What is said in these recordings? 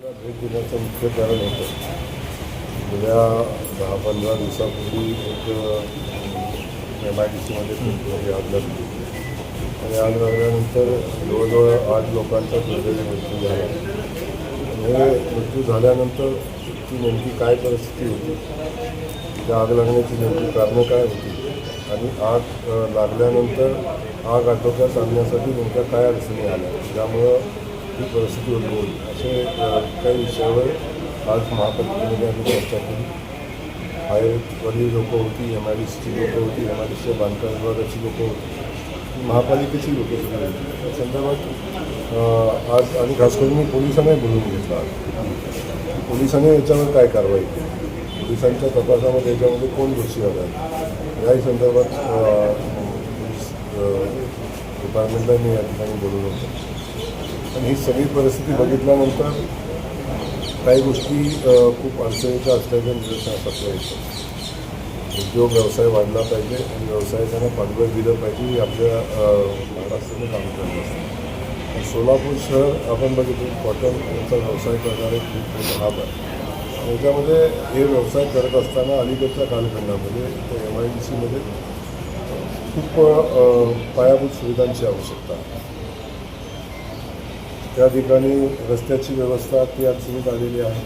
देण्याचं मुख्य कारण होतं. गेल्या दहा पंधरा दिवसापूर्वी एक एम आय डी सीमध्ये आग लागली आणि आग लागल्यानंतर जवळजवळ आठ लोकांचा दुर्दैवी मृत्यू झाला. हे मृत्यू झाल्यानंतर ती नेमकी काय परिस्थिती होती? त्या आग लागण्याची नेमकी कारणं काय होती? आणि आग लागल्यानंतर आग आटोक्यात आणण्यासाठी नेमक्या काय अडचणी आल्या? ज्यामुळं आर्थिक परिस्थिती उद्भवली. असे काही विषयावर आज महापालिकेमध्ये आम्ही चर्चा केली. फायरवाली लोकं होती एम आय डी सीची लोकं होती एम आय डी सीच्या बांधकाम विभागाची लोकं होती. महापालिकेची लोकं सुद्धा होती. त्या संदर्भात आज आणि खास करून मी पोलिसांनाही बोलून घेतलं आज. पोलिसांनी याच्यावर काय कारवाई केली? पोलिसांच्या तपासामध्ये याच्यामध्ये कोण दोषी आला याही संदर्भात डिपार्टमेंटला मी या ठिकाणी बोलून होतो. आणि ही सगळी परिस्थिती बघितल्यानंतर काही गोष्टी खूप अडचणीच्या असल्याचं निदर्शन आपल्या येतं. उद्योग व्यवसाय वाढला पाहिजे आणि व्यवसायाच्यानं पाठबळ दिलं पाहिजे ही आपल्या महाराष्ट्राने काम करत असतं. आणि सोलापूर शहर आपण बघितलं कॉटन यांचा व्यवसाय करणारे खूप मोठा हब आहे. त्याच्यामध्ये याच्यामध्ये हे व्यवसाय करत असताना अलीकडच्या कालखंडामध्ये एम आय डी सीमध्ये खूप पायाभूत सुविधांची आवश्यकता आहे. त्या ठिकाणी रस्त्याची व्यवस्था ती अडचणीत आलेली आहे.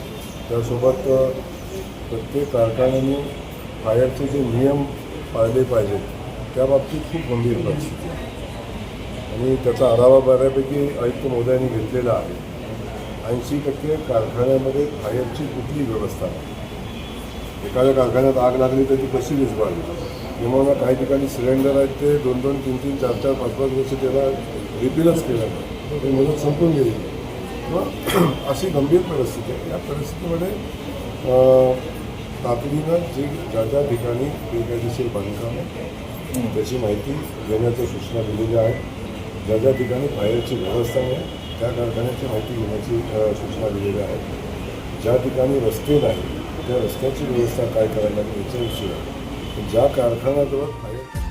त्यासोबत प्रत्येक कारखान्याने फायरचे जे नियम पाळले पाहिजेत त्या बाबतीत खूप गंभीर परिस्थिती आहे. आणि त्याचा आढावा बऱ्यापैकी आयुक्त महोदयांनी घेतलेला आहे. ऐंशी टक्के कारखान्यामध्ये फायरची कुठली व्यवस्था नाही. एखाद्या कारखान्यात आग लागली तर ती कशी विझवावी? किंवा काही ठिकाणी सिलेंडर आहेत ते दोन दोन तीन तीन चार चार पाच पाच वर्ष त्याला रिपीलच केलं नाही. ते मदत संपून गेली. किंवा अशी गंभीर परिस्थिती आहे. या परिस्थितीमध्ये तातडीनं जी ज्या ज्या ठिकाणी बेकायदेशीर बांधकाम आहे त्याची माहिती देण्याच्या सूचना दिलेल्या आहेत. ज्या ज्या ठिकाणी फायरची व्यवस्था नाही त्या कारखान्याची माहिती घेण्याची सूचना दिलेल्या आहेत. ज्या ठिकाणी रस्ते नाही त्या रस्त्याची व्यवस्था काय करायला लागेल याच्याविषयी ज्या कारखान्याजवळ फायर